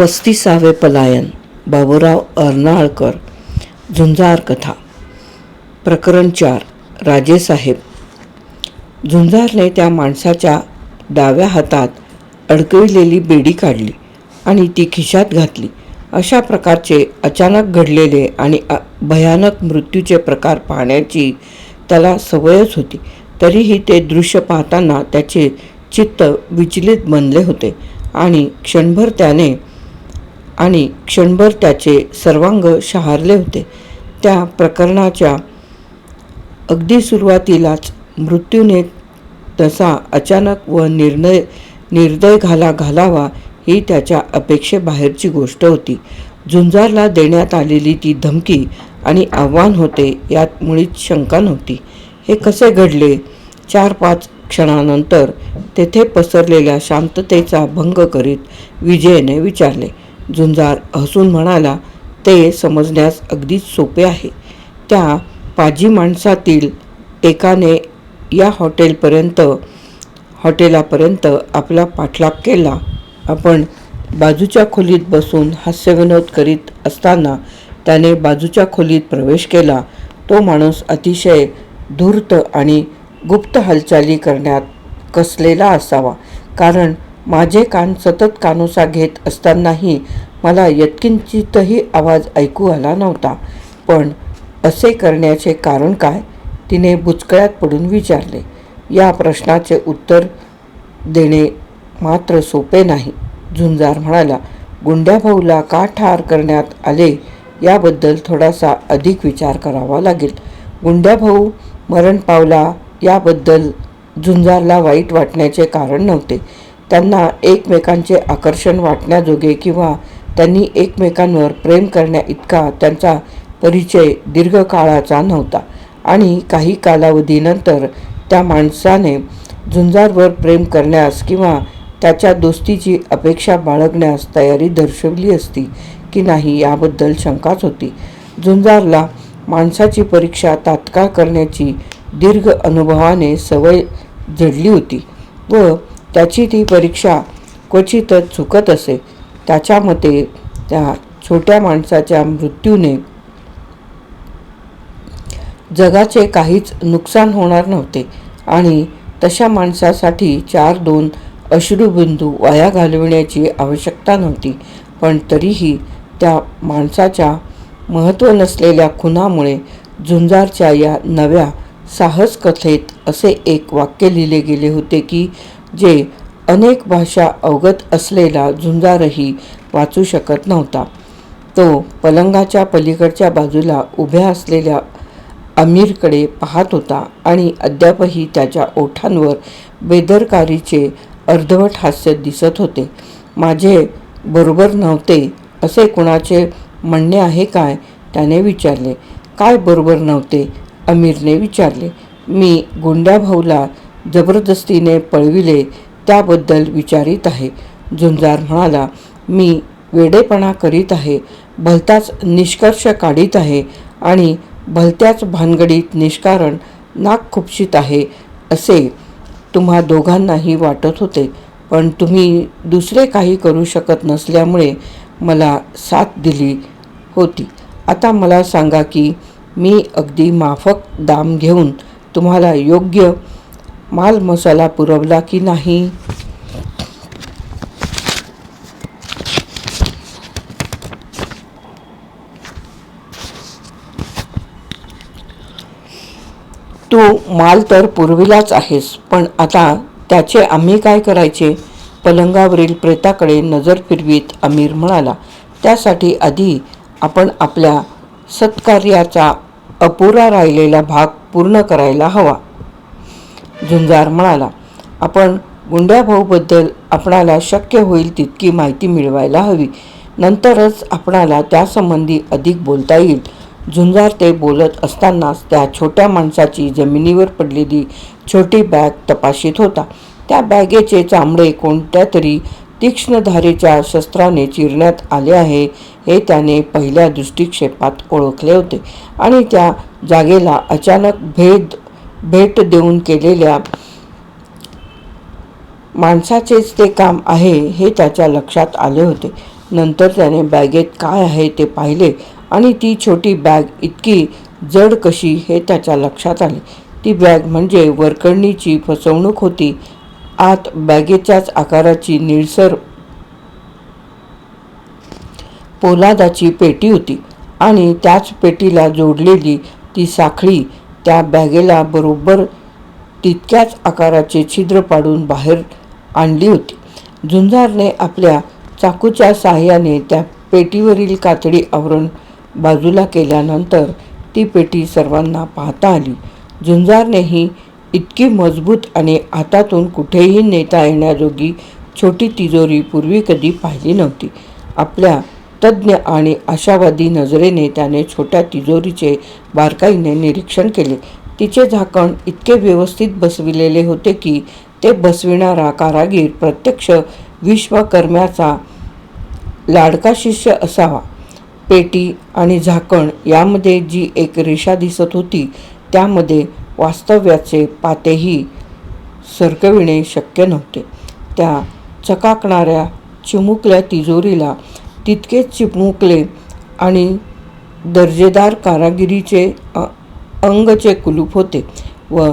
पस्तीसावे पलायन बाबूराव अर्नाळकर झुंजार कथा प्रकरण चार राजेसाहेब. झुंजारने त्या माणसाच्या डाव्या हातात अडकविलेली बेडी काढली आणि ती खिशात घातली. अशा प्रकारचे अचानक घडलेले आणि भयानक मृत्यूचे प्रकार पाहण्याची त्याला सवयच होती. तरीही ते दृश्य पाहताना त्याचे चित्त विचलित बनले होते आणि क्षणभर त्याने आणि क्षणभर त्याचे सर्वांग शहारले होते. त्या प्रकरणाच्या अगदी सुरुवातीलाच मृत्यूने तसा अचानक व निर्णय निर्दय घाला घालावा ही त्याच्या अपेक्षेबाहेरची गोष्ट होती. झुंजारला देण्यात आलेली ती धमकी आणि आव्हान होते यात मुळीच शंका नव्हती. हे कसे घडले? चार पाच क्षणानंतर तेथे पसरलेल्या शांततेचा भंग करीत विजयने विचारले झुंजार हसून म्हणाला ते समजण्यास अगदीच सोपे आहे. त्या पाजी माणसातील एकाने या हॉटेलपर्यंत हॉटेलापर्यंत आपला पाठलाग केला. आपण बाजूच्या खोलीत बसून हास्यविनोद करीत असताना त्याने बाजूच्या खोलीत प्रवेश केला. तो माणूस अतिशय धूर्त आणि गुप्त हालचाली करण्यात कसलेला असावा. कारण माझे कान सतत कानोसा घेत असतानाही मला यत्किंचितही आवाज ऐकू आला नव्हता. पण असे करण्याचे कारण काय? तिने बुचकळ्यात पडून विचारले. या प्रश्नाचे उत्तर देणे मात्र सोपे नाही. झुंजार म्हणाला गुंड्याभाऊला का ठार करण्यात आले? याबद्दल थोडासा अधिक विचार करावा लागेल. गुंड्याभाऊ मरण पावला याबद्दल झुंजारला वाईट वाटण्याचे कारण नव्हते. त्यांना एकमेकांचे आकर्षण वाटण्याजोगे किंवा त्यांनी एकमेकांवर प्रेम करण्या इतका त्यांचा परिचय दीर्घकाळाचा नव्हता. आणि काही कालावधीनंतर त्या माणसाने झुंजारवर प्रेम करण्यास किंवा त्याच्या दोस्तीची अपेक्षा बाळगण्यास तयारी दर्शवली असती की नाही याबद्दल शंकाच होती. झुंजारला माणसाची परीक्षा तात्काळ करण्याची दीर्घ अनुभवाने सवय जडली होती व त्याची ती परीक्षा क्वचितच चुकत असे. त्याच्या मते त्या छोट्या माणसाच्या मृत्यूने जगाचे काहीच नुकसान होणार नव्हते आणि तशा माणसासाठी चार दोन अश्रुबिंदू वाया घालविण्याची आवश्यकता नव्हती. पण तरीही त्या माणसाच्या महत्त्व नसलेल्या खुनामुळे झुंजारच्या या नव्या साहस कथेत असे एक वाक्य लिहिले गेले होते की जे अनेक भाषा अवगत असलेला झुंजारही वाचू शकत नव्हता. तो पलंगाच्या पलीकडच्या बाजूला उभ्या असलेल्या अमीरकडे पाहत होता आणि अद्यापही त्याच्या ओठांवर बेदरकारीचे अर्धवट हास्य दिसत होते. माझे बरोबर नव्हते असे कुणाचे म्हणणे आहे काय? त्याने विचारले. काय बरोबर नव्हते? अमीरने विचारले. मी गुंड्याभाऊला जबरदस्तीने पळविले त्याबद्दल विचारित आहे. झुंजार म्हणाला मी वेडेपणा करीत आहे भलताच निष्कर्ष काढीत आहे आणि भलत्याच भानगडीत निष्कारण नाक खुपशीत आहे असे तुम्हा दोघांनाही वाटत होते. पण तुम्ही दुसरे काही करू शकत नसल्यामुळे मला साथ दिली होती. आता मला सांगा की मी अगदी माफक दाम घेऊन तुम्हाला योग्य माल मसाला पुरवला की नाही? तू माल तर पुरविलाच आहेस पण आता त्याचे आम्ही काय करायचे? पलंगावरील प्रेताकडे नजर फिरवीत अमीर म्हणाला त्यासाठी आधी आपण आपल्या सत्कार्याचा अपुरा राहिलेला भाग पूर्ण करायला हवा. झुंजार म्हणाला आपण गुंड्याभाऊबद्दल आपणाला शक्य होईल तितकी माहिती मिळवायला हवी. नंतरच आपणाला त्यासंबंधी अधिक बोलता येईल. झुंजार ते बोलत असतानाच त्या छोट्या माणसाची जमिनीवर पडलेली छोटी बॅग तपाशीत होता. त्या बॅगेचे चामडे कोणत्या तरी तीक्ष्णधारेच्या शस्त्राने चिरण्यात आले आहे हे त्याने पहिल्या दृष्टिक्षेपात ओळखले होते आणि त्या जागेला अचानक भेद भेट देऊन केलेल्या माणसाचेच ते काम आहे हे त्याच्या लक्षात आले होते. नंतर त्याने बॅगेत काय आहे ते पाहिले आणि ती छोटी बॅग इतकी जड कशी हे त्याच्या लक्षात आले. ती बॅग म्हणजे वरकणीची फसवणूक होती. आत बॅगेच्याच आकाराची निळसर पोलादाची पेटी होती आणि त्याच पेटीला जोडलेली ती साखळी त्या बॅगेला बरोबर तितक्याच आकाराचे छिद्र पाडून बाहेर आणली होती. झुंजारने आपल्या चाकूच्या सहाय्याने त्या पेटीवरील कातडी आवरण बाजूला केल्यानंतर ती पेटी सर्वांना पाहता आली. झुंजारनेही इतकी मजबूत आणि हातातून कुठेही नेता येण्याजोगी छोटी तिजोरी पूर्वी कधी पाहिली नव्हती. आपल्या तज्ज्ञ आणि आशावादी नजरेने त्याने छोट्या तिजोरीचे बारकाईने निरीक्षण केले. तिचे झाकण इतके व्यवस्थित बसविलेले होते की ते बसविणारा कारागीर प्रत्यक्ष विश्वकर्म्याचा लाडका शिष्य असावा. पेटी आणि झाकण यामध्ये जी एक रेषा दिसत होती त्यामध्ये वास्तव्याचे पातेही सरकविणे शक्य नव्हते. त्या चकाकणाऱ्या चिमुकल्या तिजोरीला तितकेच चिमुकले आणि दर्जेदार कारागिरीचे अ- अंगचे कुलूप होते व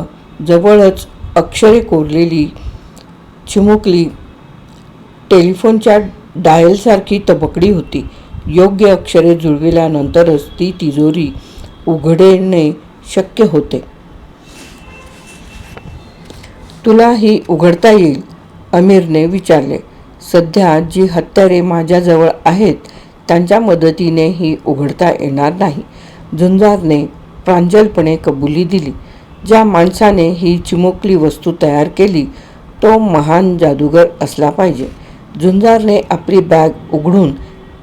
जवळच अक्षरे कोरलेली चिमुकली टेलिफोनच्या डायलसारखी तबकडी होती. योग्य अक्षरे जुळविल्यानंतरच ती तिजोरी उघडणे शक्य होते. तुला ही उघडता येईल अमीरने विचारले. सध्या जी हत्या हत्यारे माझ्याजवळ आहेत. त्यांच्या मदतीने ही उघडता येणार नाही. झुंजारने प्रांजलपणे कबुली दिली. ज्या माणसाने ही चिमुकली वस्तू तयार केली तो महान जादूगर असला पाहिजे. झुंजारने आपली बॅग उघडून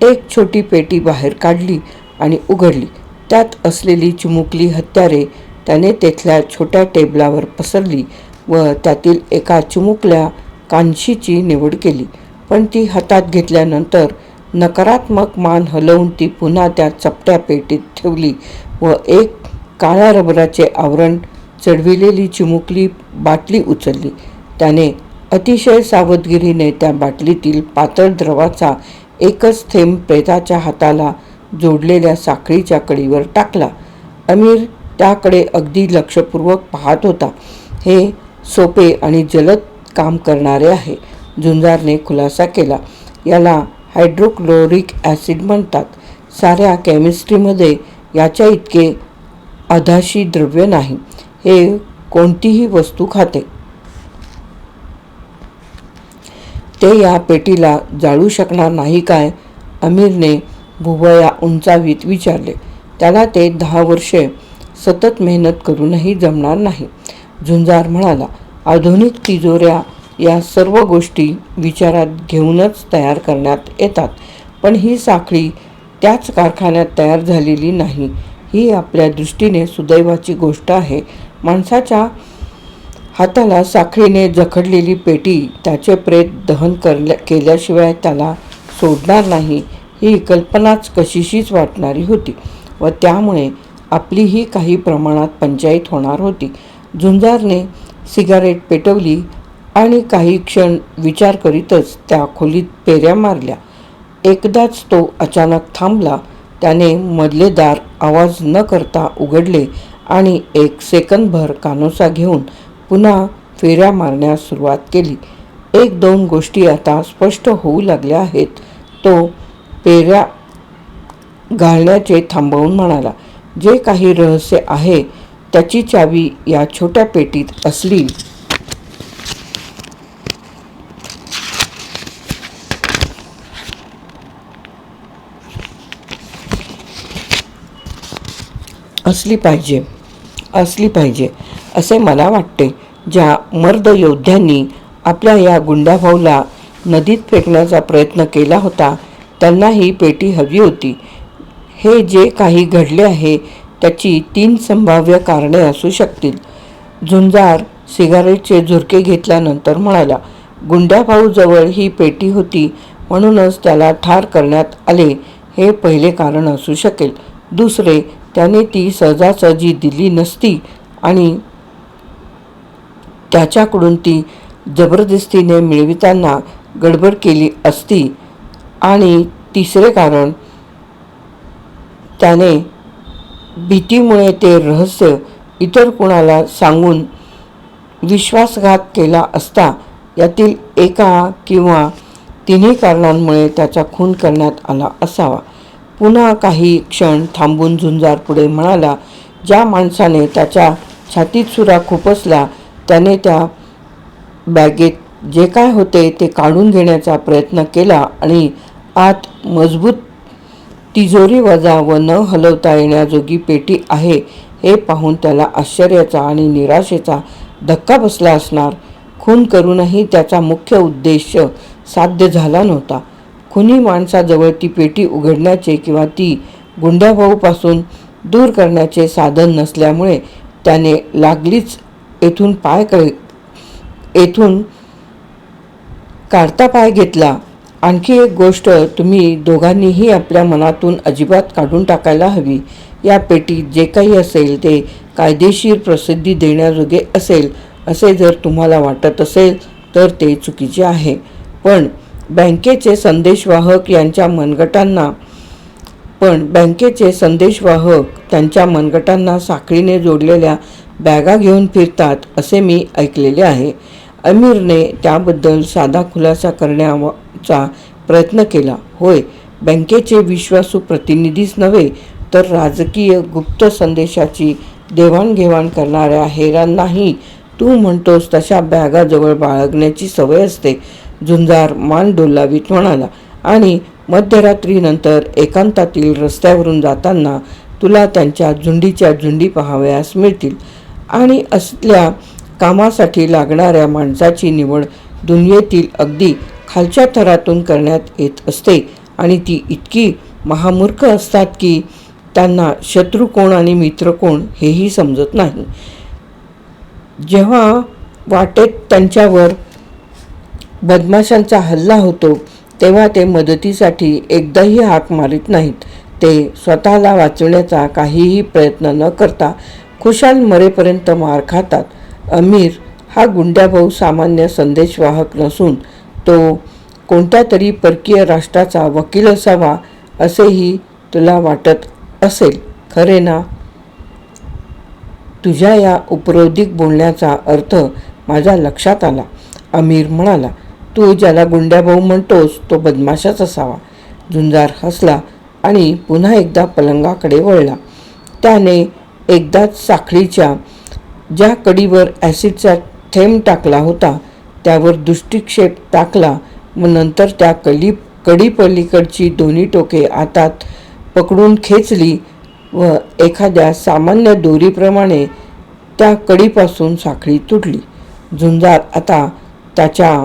एक छोटी पेटी बाहेर काढली आणि उघडली. त्यात असलेली चिमुकली हत्यारे त्याने तेथल्या छोट्या टेबलावर पसरली व त्यातील एका चिमुकल्या कांशीची निवड केली. पण ती हातात घेतल्यानंतर नकारात्मक मान हलवून ती पुन्हा त्या चपट्या पेटीत ठेवली व एक काळ्या रबराचे आवरण चढविलेली चिमुकली बाटली उचलली. त्याने अतिशय सावधगिरीने त्या बाटलीतील पातळ द्रवाचा एकच थेंब प्रेताच्या हाताला जोडलेल्या साखळीच्या कडीवर टाकला. अमीर त्याकडे अगदी लक्षपूर्वक पाहत होता हे सोपे आणि जलद काम करणारे आहे. झुंजारने खुलासा केला. याला हायड्रोक्लोरिक ॲसिड म्हणतात. साऱ्या केमिस्ट्रीमध्ये याच्या इतके अधाशी द्रव्य नाही. हे कोणतीही वस्तू खाते. ते या पेटीला जाळू शकणार नाही काय? अमीरने भुवया उंचावीत विचारले. त्याला ते दहा वर्षे सतत मेहनत करूनही जमणार नाही. झुंजार म्हणाला आधुनिक तिजोऱ्या या सर्व गोष्टी विचारात घेऊनच तयार करण्यात येतात. पण ही साखळी त्याच कारखान्यात तयार झालेली नाही. ही आपल्या दृष्टीने सुदैवाची गोष्ट आहे. माणसाच्या हाताला साखळीने जखडलेली पेटी त्याचे प्रेत दहन करल्या केल्याशिवाय त्याला सोडणार नाही. ही कल्पनाच कशीशीच वाटणारी होती व त्यामुळे आपलीही काही प्रमाणात पंचायत होणार होती. झुंजारने सिगारेट पेटवली आणि काही क्षण विचार करीतच त्या खोलीत पेऱ्या मारल्या. एकदाच तो अचानक थांबला. त्याने मधले दार आवाज न करता उघडले आणि एक सेकंदभर कानोसा घेऊन पुन्हा फेऱ्या मारण्यास सुरुवात केली. एक दोन गोष्टी आता स्पष्ट होऊ लागल्या आहेत. तो पेऱ्या घालण्याचे थांबवून म्हणाला जे काही रहस्य आहे त्याची चावी या छोट्या पेटीत असली असली पाहिजे असली पाहिजे असे मला वाटते. ज्या मर्द योद्ध्यांनी आपल्या या गुंडाभाऊला नदीत फेकण्याचा प्रयत्न केला होता त्यांना ही पेटी हवी होती. हे जे काही घडले आहे त्याची तीन संभाव्य कारणे असू शकतील. झुंजार सिगारेटचे झुरके घेतल्यानंतर म्हणाला गुंड्याभाऊजवळ ही पेटी होती म्हणूनच त्याला ठार करण्यात आले. हे पहिले कारण असू शकेल. दुसरे त्याने ती सहजासहजी दिली नसती आणि त्याच्याकडून ती जबरदस्तीने मिळविताना गडबड केली असती. आणि तिसरे कारण त्याने भीतीमुळे ते रहस्य इतर कुणाला सांगून विश्वासघात केला असता यातील एका किंवा तिन्ही कारणांमुळे त्याचा खून करण्यात आला असावा. पुन्हा काही क्षण थांबून झुंजार पुढे म्हणाला ज्या माणसाने त्याच्या छातीत सुरा खुपसला त्याने त्या बॅगेत जे काय होते ते काढून घेण्याचा प्रयत्न केला आणि आत मजबूत तिजोरी वजा व न हलवता येण्याजोगी पेटी आहे हे पाहून त्याला आश्चर्याचा आणि निराशेचा धक्का बसला असणार. खून करूनही त्याचा मुख्य उद्देश साध्य झाला नव्हता. खुनी माणसाजवळ ती पेटी उघडण्याचे किंवा ती गुंड्याभाऊपासून दूर करण्याचे साधन नसल्यामुळे त्याने लागलीच येथून पाय क येथून काढता पाय घेतला. आणखी एक गोष्ट तुम्ही दोघांनीही आपल्या मनातून अजिबात काढून टाकायला हवी. या पेटीत जे काही असेल ते कायदेशीर प्रसिद्धी देण्याजोगे असेल असे जर तुम्हाला वाटत असेल तर ते चुकीचे आहे. पण बँकेचे संदेशवाहक यांच्या मनगटांना पण बँकेचे संदेशवाहक त्यांच्या मनगटांना साखळीने जोडलेल्या बॅगा घेऊन फिरतात असे मी ऐकलेले आहे. अमीरने त्याबद्दल साधा खुलासा करण्याचा प्रयत्न केला. होय बँकेचे विश्वासू प्रतिनिधीच नव्हे तर राजकीय गुप्त संदेशाची देवाणघेवाण करणाऱ्या हेरांनाही तू म्हणतोस तशा बॅगाजवळ बाळगण्याची सवय असते. झुंजार मान डोलावीत म्हणाला आणि मध्यरात्रीनंतर एकांतातील रस्त्यावरून जाताना तुला त्यांच्या झुंडीच्या झुंडी पाहावयास मिळतील. आणि असल्या कामासाठी लागणाऱ्या माणसाची निवड दुनियेतील अगदी खालच्या थरातून करण्यात येत असते. आणि ती इतकी महामूर्ख असतात की त्यांना शत्रू कोण आणि मित्र कोण हेही समजत नाही. जेव्हा वाटेत त्यांच्यावर बदमाशांचा हल्ला होतो तेव्हा ते मदतीसाठी एकदाही हाक मारित नाहीत. ते स्वतःला वाचवण्याचा काहीही प्रयत्न न करता खुशाल मरेपर्यंत मार खातात. अमीर हा गुंड्याभाऊ सामान्य संदेशवाहक नसून तो कोणत्या तरी परकीय राष्ट्राचा वकील असावा असेही तुला वाटत असेल खरे ना? तुझ्या या उपरोधिक बोलण्याचा अर्थ माझ्या लक्षात आला. अमीर म्हणाला तू ज्याला गुंड्याभाऊ म्हणतोस तो बदमाशाच असावा. झुंजार हसला आणि पुन्हा एकदा पलंगाकडे वळला. त्याने एकदाच साखळीच्या ज्या कडीवर ॲसिडचा थेंब टाकला होता त्यावर दृष्टिक्षेप टाकला व नंतर त्या कली कडी पलीकडची दोन्ही टोके हातात पकडून खेचली व एखाद्या सामान्य दोरीप्रमाणे त्या कडीपासून साखळी तुटली. झुंजार आता त्याच्या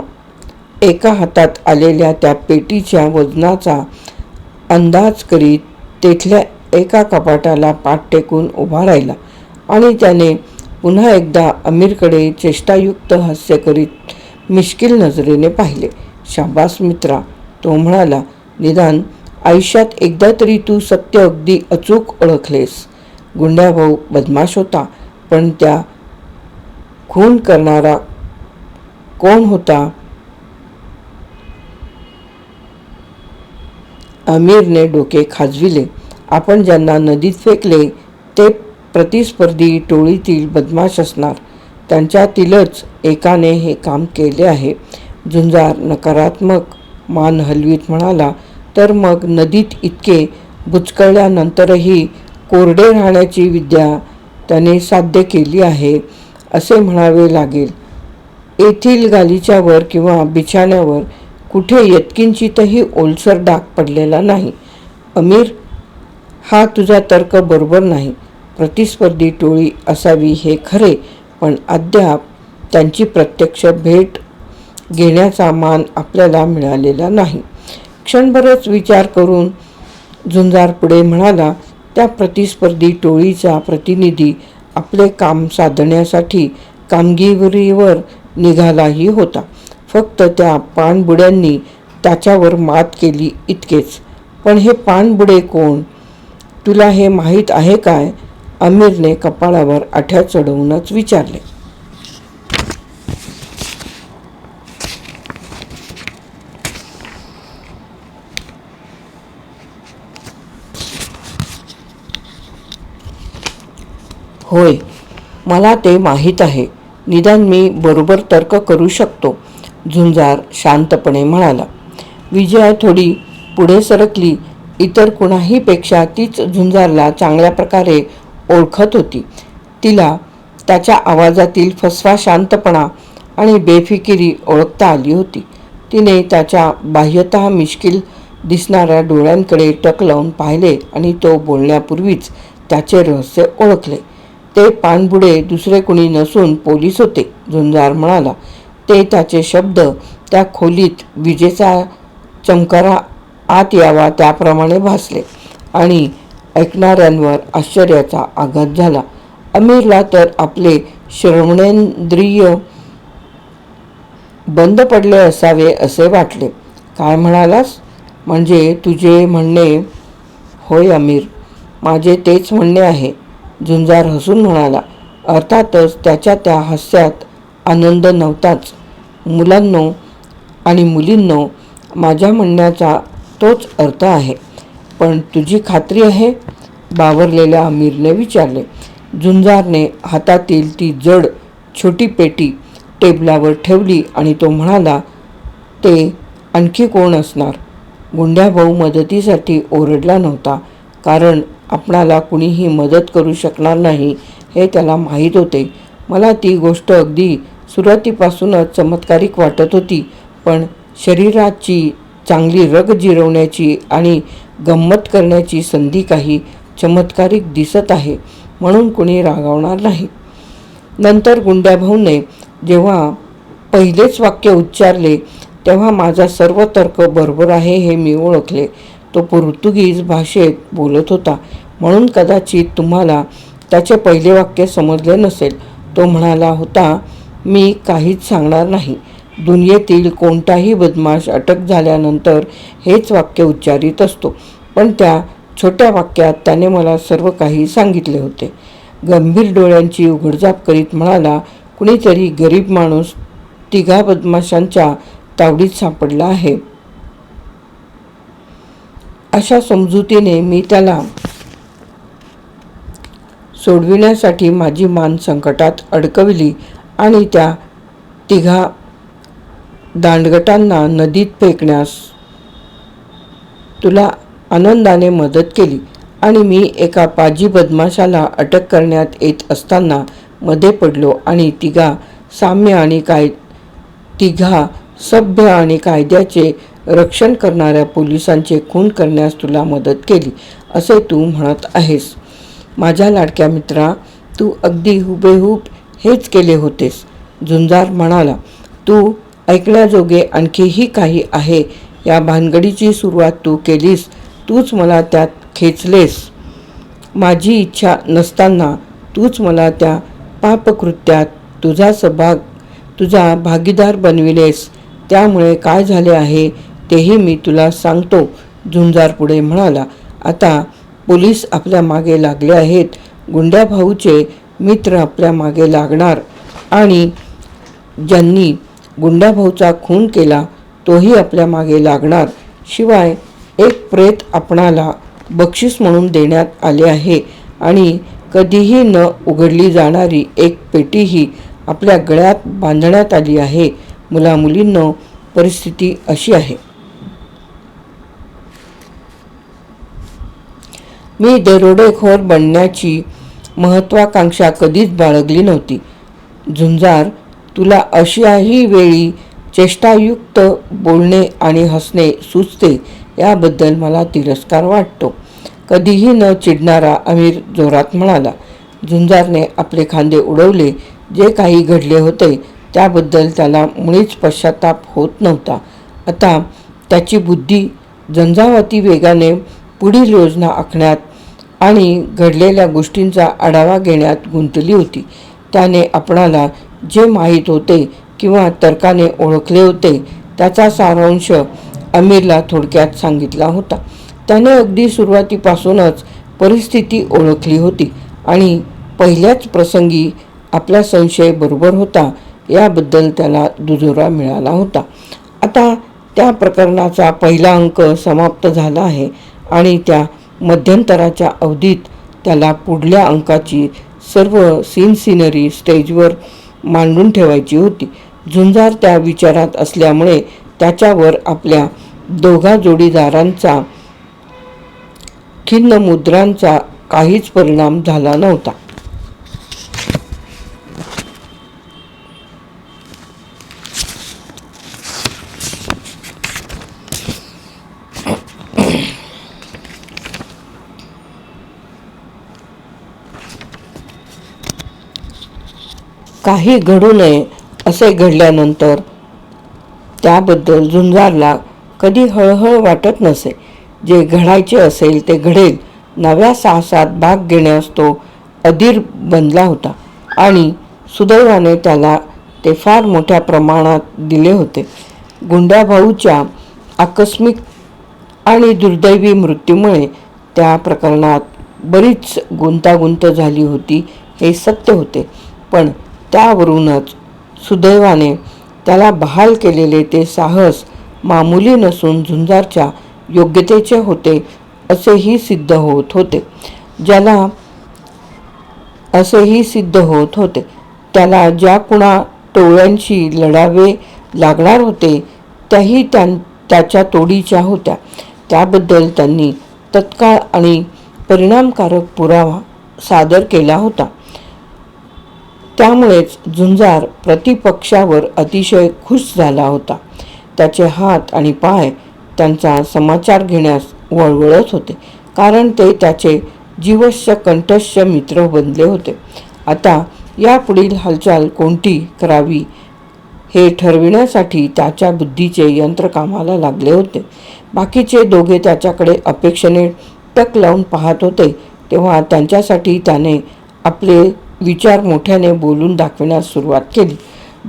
एका हातात आलेल्या त्या पेटीच्या वजनाचा अंदाज करीत तेथल्या एका कपाटाला पाठ टेकून उभा राहिला आणि त्याने पुन्हा एकदा अमीरकडे चेष्टायुक्त हास्य करीत मिश्किल नजरेने पाहिले. शाबास मित्रा तो म्हणाला निदान आयुष्यात एकदा तरी तू सत्य अगदी अचूक ओळखलेस. गुंड्याभाऊ बदमाश होता पण त्या खून करणारा कोण होता? आमिरने डोके खाजविले. आपण ज्यांना नदीत फेकले ते प्रतिस्पर्धी टोळीतील बदमाश असणार. त्यांच्यातीलच एकाने हे काम केले आहे. झुंजार नकारात्मक मान हलवीत म्हणाला तर मग नदीत इतके बुचकळल्यानंतरही कोरडे राहण्याची विद्या त्याने साध्य केली आहे असे म्हणावे लागेल. येथील गालिच्यावर किंवा बिछाण्यावर कुठे यत्किंचितही ओलसर डाग पडलेला नाही. अमीर हा तुझा तर्क बरोबर नाही. प्रतिस्पर्धी टोळी असावी हे खरे पण अद्याप त्यांची प्रत्यक्ष भेट घेण्याचा मान आपल्याला मिळालेला नाही. क्षणभरच विचार करून झुंजार पुढे म्हणाला त्या प्रतिस्पर्धी टोळीचा प्रतिनिधी आपले काम साधण्यासाठी कामगिरीवर निघालाही होता. फक्त त्या पाणबुड्यांनी त्याच्यावर मात केली इतकेच. पण हे पाणबुडे कोण? तुला हे माहीत आहे काय? आमिरने कपाळावर आठ्या चढवूनच विचारले. होय. मला ते माहीत आहे. निदान मी बरोबर तर्क करू शकतो झुंजार शांतपणे म्हणाला. विजया थोडी पुढे सरकली. इतर कुणाहीपेक्षा तीच झुंजारला चांगल्या प्रकारे ओळखत होती. तिला त्याच्या आवाजातील फसवा शांतपणा आणि बेफिकिरी ओळखता आली होती. तिने त्याच्या बाह्यतः मिश्किल दिसणाऱ्या डोळ्यांकडे टक लावून पाहिले आणि तो बोलण्यापूर्वीच त्याचे रहस्य ओळखले. ते पाणबुडे दुसरे कुणी नसून पोलीस होते झुंजार म्हणाला. ते त्याचे शब्द त्या खोलीत विजेचा चमकारा आत यावा त्याप्रमाणे भासले आणि ऐकणाऱ्यांवर आश्चर्याचा आघात झाला. अमीरला तर आपले श्रवणेंद्रिय बंद पडले असावे असे वाटले. काय म्हणालास? म्हणजे तुझे म्हणणे होय अमीर माझे तेच म्हणणे आहे. झुंजार हसून म्हणाला अर्थातच त्याच्या त्या हास्यात आनंद नव्हताच. मुलांनो आणि मुलींनो माझ्या म्हणण्याचा तोच अर्थ आहे. पण तुझी खात्री आहे? बावरलेल्या अमीरने विचारले. झुंजारने हातातील ती जड छोटी पेटी टेबलावर ठेवली आणि तो म्हणाला ते आणखी कोण असणार? गुंड्याभाऊ मदतीसाठी ओरडला नव्हता. कारण आपणाला कुणीही मदत करू शकणार नाही हे त्याला माहीत होते. मला ती गोष्ट अगदी सुरुवातीपासूनच चमत्कारिक वाटत होती पण शरीराची चांगली रग जिरवण्याची आणि गंमत करण्याची संधी काही चमत्कारिक दिसत आहे म्हणून कुणी रागावणार नाही. नंतर गुंड्याभाऊने जेव्हा पहिलेच वाक्य उच्चारले तेव्हा माझा सर्व तर्क बरोबर आहे हे मी ओळखले. तो पोर्तुगीज भाषेत बोलत होता. म्हणून कदाचित तुम्हाला त्याचे पहिले वाक्य समजले नसेल. तो म्हणाला होता मी काहीच सांगणार नाही. दुनियेतील कोणताही बदमाश अटक झाल्यानंतर हेच वाक्य उच्चारित असतो. पण त्या छोट्या वाक्यात त्याने मला सर्व काही सांगितले होते. गंभीर डोळ्यांची उघडझाप करीत म्हणाला कुणीतरी गरीब माणूस तिघा बदमाशांच्या तावडीत सापडला आहे. अशा समजुतीने मी त्याला सोडविण्यासाठी माझी मान संकटात अडकविली आणि त्या तिघा दांडगटांना नदीत फेकण्यास तुला आनंदाने मदत केली आणि मी एका पाजी बदमाशाला अटक करण्यात येत असताना मध्ये पडलो आणि तिघा साम्य आणि काय तिघा सभ्य आणि कायद्याचे रक्षण करणाऱ्या पोलिसांचे खून करण्यास तुला मदत केली असे तू म्हणत आहेस. माझ्या लाडक्या मित्रा तू अगदी हुबेहूब हेच केले होतेस. झुंजार म्हणाला तू ऐकण्याजोगे आणखीही काही आहे. या भानगडीची सुरुवात तू केलीस तूच मला त्यात खेचलेस. माझी इच्छा नसताना तूच मला त्या पापकृत्यात तुझा सहभाग तुझा भागीदार बनविलेस. त्यामुळे काय झाले आहे तेही मी तुला सांगतो झुंजार पुढे म्हणाला. आता पोलीस आपल्या मागे लागले आहेत. गुंड्या भाऊचे मित्र आपल्या मागे लागणार. आणि ज्यांनी गुंडाभाऊचा खून केला तोही आपल्या मागे लागणार. शिवाय एक प्रेत आपणाला बक्षीस म्हणून देण्यात आले आहे. आणि कधीही न उघडली जाणारी एक पेटीही आपल्या गळ्यात बांधण्यात आली आहे. मुलामुलींनो परिस्थिती अशी आहे. मी दरोडेखोर बनण्याची महत्वाकांक्षा कधीच बाळगली नव्हती. झुंजार तुला अशाही वेळी चेष्टायुक्त बोलणे आणि हसणे सुचते याबद्दल मला तिरस्कार वाटतो. कधीही न चिडणारा अमीर जोरात म्हणाला झुंजारने आपले खांदे उडवले जे काही घडले होते त्याबद्दल त्याला मुळीच पश्चाताप होत नव्हता. आता त्याची बुद्धी झंझावाती वेगाने पुढील योजना आखण्यात आणि घडलेल्या गोष्टींचा आढावा घेण्यात गुंतली होती. त्याने आपणाला जे माहीत होते किंवा तर्काने ओळखले होते त्याचा सारांश अमीरला थोडक्यात सांगितला होता. त्याने अगदी सुरुवातीपासूनच परिस्थिती ओळखली होती आणि पहिल्याच प्रसंगी आपला संशय बरोबर होता याबद्दल त्याला दुजोरा मिळाला होता. आता त्या प्रकरणाचा पहिला अंक समाप्त झाला आहे आणि त्या मध्यंतराच्या अवधीत त्याला पुढल्या अंकाची सर्व सीन सिनरी स्टेजवर मांडून ठेवायची होती. झुंजार त्या विचारात असल्यामुळे त्याच्यावर आपल्या दोघा जोडीदारांचा खिन्न मुद्रांचा काहीच परिणाम झाला नव्हता. काही घडू नये असे घडल्यानंतर त्याबद्दल झुंजारला कधी हळहळ वाटत नसे. जे घडायचे असेल ते घडेल. नव्या साहसात भाग घेण्यास तो अधीर बनला होता आणि सुदैवाने त्याला ते फार मोठ्या प्रमाणात दिले होते. गुंड्याभाऊच्या आकस्मिक आणि दुर्दैवी मृत्यूमुळे त्या प्रकरणात बरीच गुंतागुंत झाली होती हे सत्य होते. पण त्यावरूनच सुदैवाने त्याला बहाल केलेले ते साहस मामुली नसून झुंजारच्या योग्यतेचे होते असेही सिद्ध होत होते. ज्याला असेही सिद्ध होत होते. त्याला ज्या कुणा टोळ्यांशी लढावे लागणार होते त्याही त्यां त्याच्या तोडीच्या होत्या. त्याबद्दल त्यांनी तत्काळ आणि परिणामकारक पुरावा सादर केला होता. त्यामुळेच झुंजार प्रतिपक्षावर अतिशय खुश झाला होता. त्याचे हात आणि पाय त्यांचा समाचार घेण्यास वळवळत होते कारण ते त्याचे जीवश्य कंठस्थ मित्र बनले होते. आता यापुढील हालचाल कोणती करावी हे ठरविण्यासाठी त्याच्या बुद्धीचे यंत्र कामाला लागले होते. बाकीचे दोघे त्याच्याकडे अपेक्षेने टक लावून पाहत होते तेव्हा त्यांच्यासाठी त्याने आपले विचार मोठ्याने बोलून दाखविण्यास सुरुवात केली.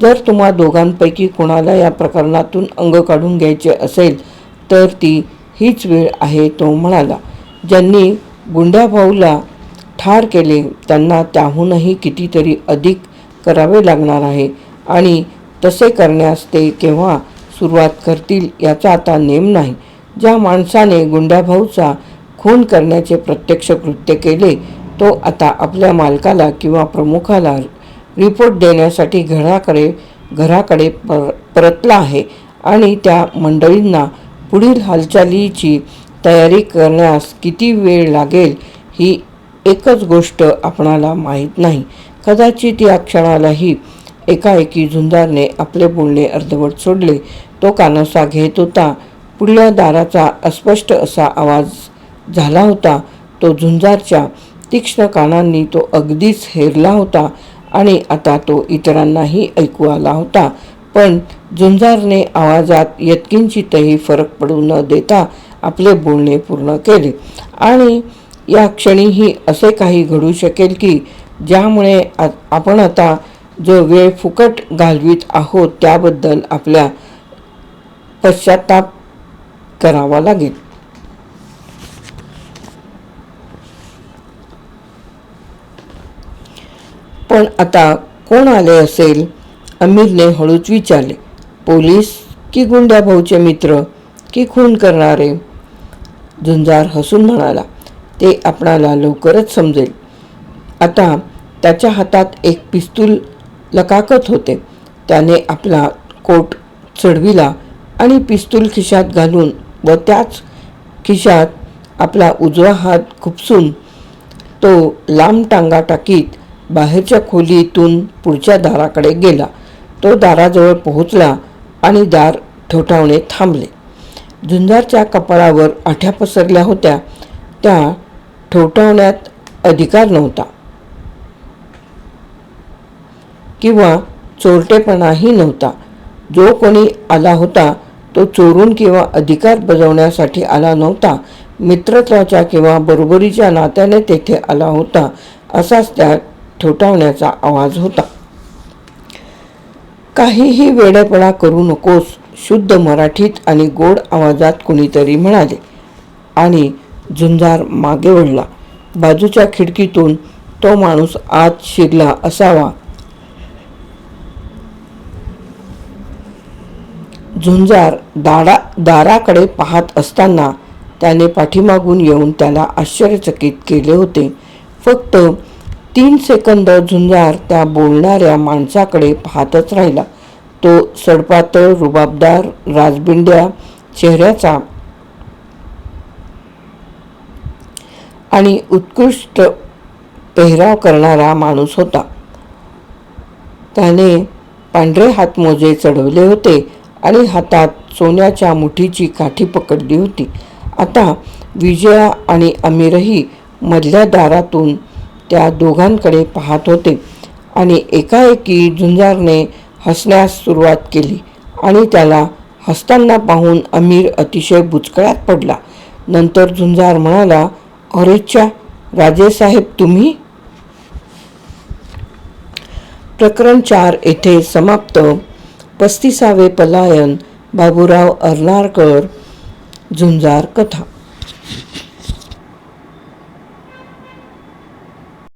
जर तुम्हा दोघांपैकी कोणाला या प्रकरणातून अंग काढून घ्यायचे असेल तर ती हीच वेळ आहे तो म्हणाला. ज्यांनी गुंड्याभाऊला ठार केले त्यांना त्याहूनही कितीतरी अधिक करावे लागणार आहे आणि तसे करण्यास ते केव्हा सुरुवात करतील याचा आता नेम नाही. ज्या माणसाने गुंड्याभाऊचा खून करण्याचे प्रत्यक्ष कृत्य केले तो आता आपल्या मालकाला किंवा प्रमुखाला रिपोर्ट देण्यासाठी घराकडे घराकडे पर परतला आहे आणि त्या मंडळींना पुढील हालचालीची तयारी करण्यास किती वेळ लागेल ही एकच गोष्ट आपणाला माहीत नाही. कदाचित या क्षणालाही एकाएकी झुंजारने आपले बोलणे अर्धवट सोडले. तो कानसा घेत होता. पुढल्या दाराचा अस्पष्ट असा आवाज झाला होता. तो झुंजारच्या तीक्ष्ण कानांनी तो अगदीच हेरला होता आणि आता तो इतरांनाही ऐकू आला होता. पण झुंजारने आवाजात यत्किंचितही फरक पडू न देता आपले बोलणे पूर्ण केले. आणि या क्षणीही असे काही घडू शकेल की ज्यामुळे आपण आता जो वेळ फुकट घालवीत आहोत त्याबद्दल आपल्या पश्चाताप करावा लागेल. पण आता कोण आले असेल? अमीरने हळूच विचारले. पोलीस की गुंड्या भाऊचे मित्र की खून करणारे? झुंजार हसून म्हणाला ते आपणाला लवकरच समजेल. आता त्याच्या हातात एक पिस्तूल लकाकत होते. त्याने आपला कोट चढविला आणि पिस्तूल खिशात घालून व त्याच खिशात आपला उजवा हात खुपसून तो लांब टांगा टाकीत बाहेरच्या खोलीतून पुढच्या दाराकडे गेला. तो दाराजवळ पोहोचला आणि दार ठोठावणे थांबले. झुंजारच्या कपाळावर आठ्या पसरल्या होत्या. त्या ठोठावण्यात अधिकार नव्हता. किंवा चोरटेपणाही नव्हता. जो कोणी आला होता तो चोरून किंवा अधिकार बजावण्यासाठी आला नव्हता. मित्रत्वाच्या किंवा बरोबरीच्या नात्याने तेथे आला होता असाच त्या ठोठावण्याचा आवाज होता. काहीही वेडेपणा करू नकोस शुद्ध मराठीत आणि गोड आवाजात कुणीतरी म्हणाले. आणि झुंजार मागे वळला. बाजूच्या खिडकीतून तो माणूस आत शिरला असावा. झुंजार दाडा दाराकडे पाहत असताना त्याने पाठीमागून येऊन त्याला आश्चर्यचकित केले होते. फक्त तीन सेकंद झुंजार त्या बोलणाऱ्या माणसाकडे पाहतच राहिला. तो सडपातळ रुबाबदार राजबिंड्या चेहऱ्याचा आणि उत्कृष्ट पेहराव करणारा माणूस होता. त्याने पांढरे हातमोजे चढवले होते आणि हातात सोन्याच्या मुठीची काठी पकडली होती. आता विजया आणि अमीरही मधल्या दारातून त्या दोघांकडे पाहत होते. आणि एकाएकी झुंजारने हसण्यास सुरुवात केली आणि त्याला हसताना पाहून अमीर अतिशय बुचकळ्यात पडला. नंतर झुंजार म्हणाला अरेच्छा राजेसाहेब तुम्ही? प्रकरण चार येथे समाप्त. पस्तीसावे पलायन बाबूराव अर्नाळकर झुंजार कथा.